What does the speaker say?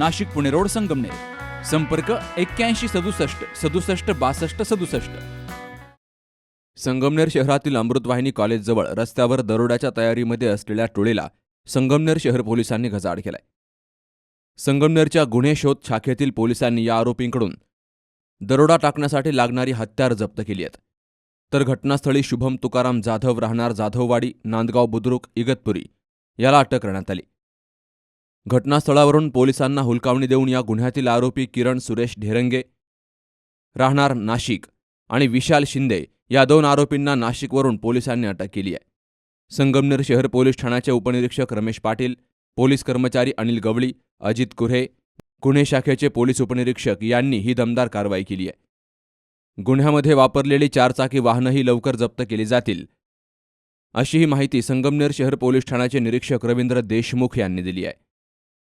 Nashik Pune road Sangamner. संपर्क एक्क्याऐंशी सदुसष्ट सदुसष्ट बासष्ट सदुसष्ट. संगमनेर शहरातील अमृतवाहिनी कॉलेजजवळ रस्त्यावर दरोड्याच्या तयारीमध्ये असलेल्या टोळीला संगमनेर शहर पोलिसांनी घजाड केलाय. संगमनेरच्या गुन्हे शोध शाखेतील पोलिसांनी या आरोपींकडून दरोडा टाकण्यासाठी लागणारी हत्यार जप्त केली आहेत. तर घटनास्थळी शुभम तुकाराम जाधव राहणार जाधववाडी नांदगाव बुद्रुक इगतपुरी याला अटक करण्यात आली. घटनास्थळावरून पोलिसांना हुलकावणी देऊन या गुन्ह्यातील आरोपी किरण सुरेश ढेरंगे राहणार नाशिक आणि विशाल शिंदे या दोन आरोपींना नाशिकवरून पोलिसांनी अटक केली आहे. संगमनेर शहर पोलीस ठाण्याचे उपनिरीक्षक रमेश पाटील पोलीस कर्मचारी अनिल गवळी अजित कुऱ्हे गुन्हे शाखेचे पोलीस उपनिरीक्षक यांनी ही दमदार कारवाई केली आहे. गुन्ह्यामध्ये वापरलेली चारचाकी वाहनंही लवकर जप्त केली जातील अशी ही माहिती संगमनेर शहर पोलीस ठाण्याचे निरीक्षक रवींद्र देशमुख यांनी दिली आहे.